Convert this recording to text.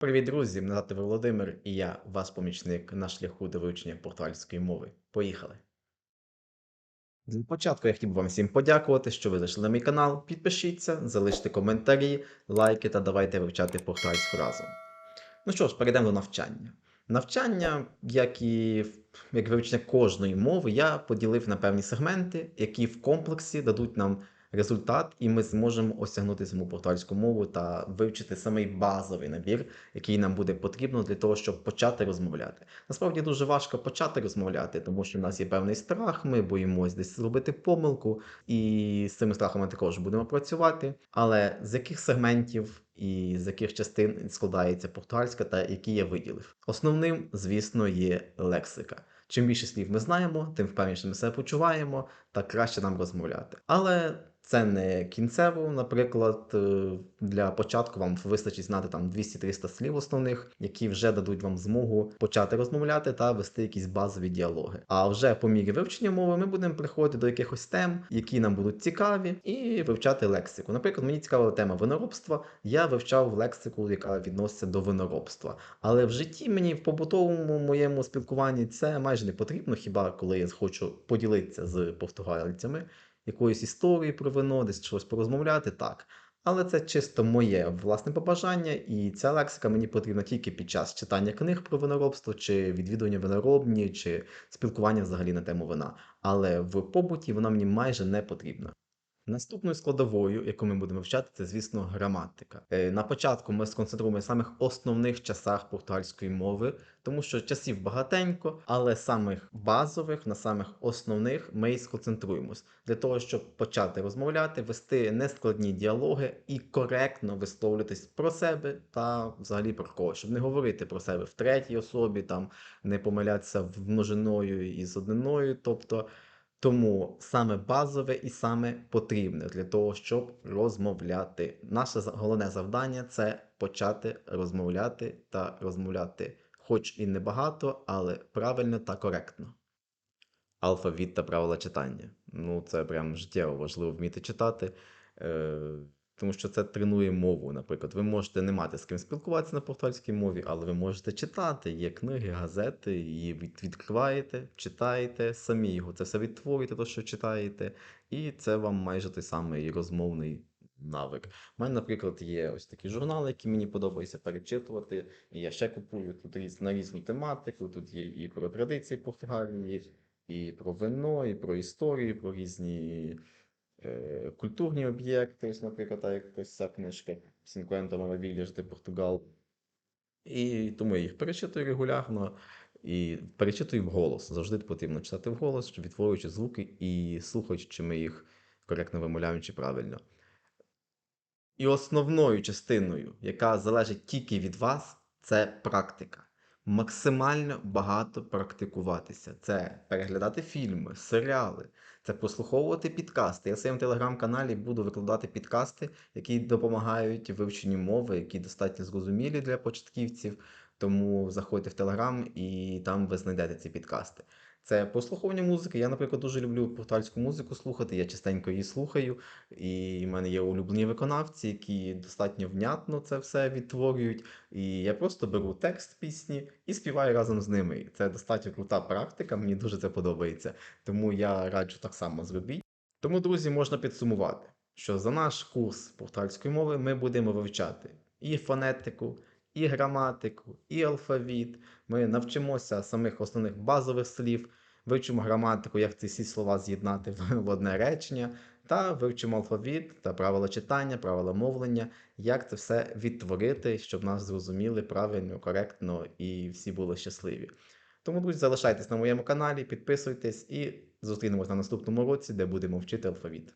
Привіт, друзі! Мене звати Володимир і я ваш помічник на шляху до вивчення португальської мови. Поїхали! Для початку я хотів би вам всім подякувати, що ви зайшли на мій канал. Підпишіться, залиште коментарі, лайки та давайте вивчати португальську разом. Ну що ж, перейдемо до навчання. Навчання, як і як вивчення кожної мови, я поділив на певні сегменти, які в комплексі дадуть нам результат, і ми зможемо осягнути саму португальську мову та вивчити самий базовий набір, який нам буде потрібно для того, щоб почати розмовляти. Насправді дуже важко почати розмовляти, тому що в нас є певний страх, ми боїмось десь зробити помилку, і з цими страхами також будемо працювати. Але з яких сегментів і з яких частин складається португальська та які я виділив? Основним, звісно, є лексика. Чим більше слів ми знаємо, тим впевненіше ми себе почуваємо та краще нам розмовляти. Але це не кінцево, наприклад, е, для початку вам вистачить знати там 200-300 слів основних, які вже дадуть вам змогу почати розмовляти та вести якісь базові діалоги. А вже по мірі вивчення мови ми будемо приходити до якихось тем, які нам будуть цікаві, і вивчати лексику. Наприклад, мені цікава тема виноробства. Я вивчав лексику, яка відноситься до виноробства. Але в житті мені в побутовому моєму спілкуванні це майже не потрібно, хіба коли я хочу поділитися з португальцями якоїсь історії про вино, десь щось порозмовляти, так. Але це чисто моє власне побажання, і ця лексика мені потрібна тільки під час читання книг про виноробство, чи відвідування виноробні, чи спілкування взагалі на тему вина. Але в побуті вона мені майже не потрібна. Наступною складовою, яку ми будемо вчати, це, звісно, граматика. Е, На початку ми сконцентруємося на самих основних часах португальської мови, тому що часів багатенько, але самих базових, на самих основних ми і сконцентруємось для того, щоб почати розмовляти, вести нескладні діалоги і коректно висловлюватись про себе та взагалі про когось, щоб не говорити про себе в третій особі, там не помилятися в множиною і з одниною, тобто. Тому саме базове і саме потрібне для того, щоб розмовляти. Наше головне завдання це почати розмовляти та розмовляти, хоч і небагато, але правильно та коректно. Алфавіт та правила читання. Ну, це прям життєво важливо вміти читати. Тому що це тренує мову. Наприклад, ви можете не мати з ким спілкуватися на португальській мові, але ви можете читати. Є книги, газети, її від- відкриваєте, читаєте, самі його це все відтворюєте, то, що читаєте, і це вам майже той самий розмовний навик. У мене, наприклад, є ось такі журнали, які мені подобається перечитувати. І я ще купую тут на різну тематику. Тут є і про традиції Португалії, і про вино, і про історію, і про різні культурні об'єкти, наприклад, як ця книжка 50 Maravilhas de Portugal. І тому я їх перечитую регулярно і перечитую вголос. Завжди потрібно читати вголос, відтворюючи звуки і слухаючи, чи ми їх коректно вимовляємо чи правильно. І основною частиною, яка залежить тільки від вас, це практика. Максимально багато практикуватися. Це переглядати фільми, серіали, це прослуховувати підкасти. Я в своєму телеграм-каналі буду викладати підкасти, які допомагають вивченню мови, які достатньо зрозумілі для початківців. Тому заходьте в телеграм і там ви знайдете ці підкасти. Це прослуховування музики. Я, наприклад, дуже люблю португальську музику слухати. Я частенько її слухаю, і в мене є улюблені виконавці, які достатньо внятно це все відтворюють. І я просто беру текст пісні і співаю разом з ними. Це достатньо крута практика, мені дуже це подобається. Тому я раджу так само зробіть. Тому, друзі, можна підсумувати, що за наш курс португальської мови ми будемо вивчати і фонетику, і граматику, і алфавіт. Ми навчимося самих основних базових слів, вивчимо граматику, як ці всі слова з'єднати в одне речення, та вивчимо алфавіт та правила читання, правила мовлення, як це все відтворити, щоб нас зрозуміли правильно, коректно і всі були щасливі. Тому, друзі, залишайтесь на моєму каналі, підписуйтесь і зустрінемось на наступному році, де будемо вчити алфавіт.